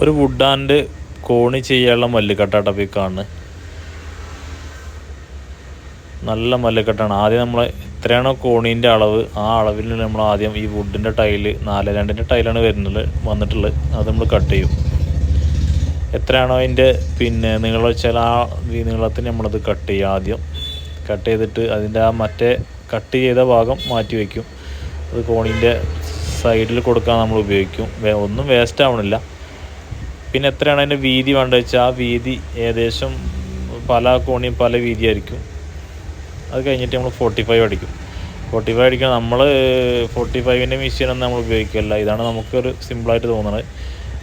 ഒരു വുഡാന്റെ കോണി ചെയ്യാനുള്ള മല്ലുകട്ട ഈ നല്ല മല്ലിക്കട്ടാണ് ആദ്യം നമ്മൾ എത്രയാണോ കോണീന്റെ അളവ്? ആ അളവിൽ നമ്മൾ ആദ്യം ഈ വുഡിന്റെ ടൈൽ നാല് രണ്ടിന്റെ ടൈലാണ് വരുന്നത് വന്നിട്ടുള്ളത്. അത് നമ്മൾ കട്ട് ചെയ്യും. എത്രയാണോ അതിന്റെ പിന്നെ നിങ്ങൾ വെച്ചാൽ ആ നീളത്തിന് നമ്മളത് കട്ട് ചെയ്യും ആദ്യം. കട്ട് ചെയ്തിട്ട് അതിന്റെ ആ മറ്റേ കട്ട് ചെയ്ത ഭാഗം മാറ്റി വയ്ക്കും. അത് കോണീന്റെ സൈഡിൽ കൊടുക്കാൻ നമ്മൾ ഉപയോഗിക്കും. ഒന്നും വേസ്റ്റ് ആവണില്ല. പിന്നെ എത്രയാണ് അതിന്റെ വീതി വേണ്ടത് വെച്ചാൽ ആ വീതി ഏകദേശം പല കോണിയും പല വീതിയായിരിക്കും. അത് കഴിഞ്ഞിട്ട് നമ്മൾ ഫോർട്ടി ഫൈവ് അടിക്കും. ഫോർട്ടി ഫൈവ് അടിക്കണം നമ്മൾ ഫോർട്ടി ഫൈവിന്റെ മെഷീനൊന്നും നമ്മൾ ഉപയോഗിക്കില്ല ഇതാണ് നമുക്കൊരു സിമ്പിളായിട്ട് തോന്നുന്നത്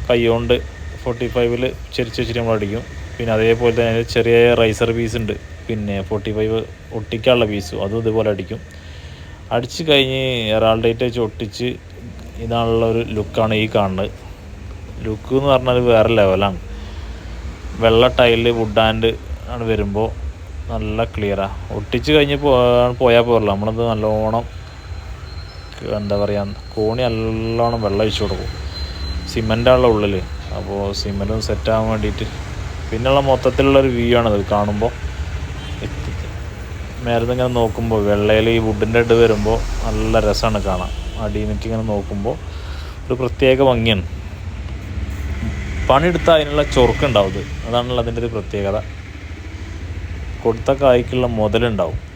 കൈകൊണ്ട് ഫോർട്ടി ഫൈവിൽ ചെരിച്ച് വെച്ചിട്ട് നമ്മൾ അടിക്കും. പിന്നെ അതേപോലെ തന്നെ ചെറിയ റൈസർ പീസ് ഉണ്ട്. പിന്നെ ഫോർട്ടി ഫൈവ് ഒട്ടിക്കാനുള്ള പീസും അതും ഇതുപോലെ അടിക്കും. അടിച്ച് കഴിഞ്ഞ് എറാൾഡേറ്റ് വെച്ച് ഒട്ടിച്ച് ഇതാണുള്ള ഒരു ലുക്കാണ് ഈ കാണുന്നത്. ലുക്ക് എന്ന് പറഞ്ഞാൽ വേറെ ലെവലാണ് വെള്ള ടൈൽ വുഡ് ആൻഡ് ആണ് വരുമ്പോൾ നല്ല ക്ലിയറാണ് ഒട്ടിച്ച് കഴിഞ്ഞ് പോയാൽ പോരല്ലോ. നമ്മളത് നല്ലോണം എന്താ പറയുക കോണി നല്ലോണം വെള്ളം ഒഴിച്ച് കൊടുക്കും. സിമെന്റാണുള്ള ഉള്ളിൽ അപ്പോൾ സിമെന്റും സെറ്റാകാൻ വേണ്ടിയിട്ട് പിന്നെയുള്ള മൊത്തത്തിലുള്ളൊരു വ്യൂ ആണത് കാണുമ്പോൾ മേലത്ത് ഇങ്ങനെ നോക്കുമ്പോൾ വെള്ളയിൽ ഈ വുഡിന്റെ ഇട്ട് വരുമ്പോൾ നല്ല രസമാണ് കാണാം അടിയിൽ നിൽക്കിങ്ങനെ നോക്കുമ്പോൾ ഒരു പ്രത്യേക ഭംഗിയാണ്. പണിയെടുത്താൽ അതിനുള്ള ചൊറുക്കുണ്ടാവും അതാണല്ലോ അതിന്റെ ഒരു പ്രത്യേകത. കൊടുത്ത കായ്ക്കുള്ള മുതലുണ്ടാവും.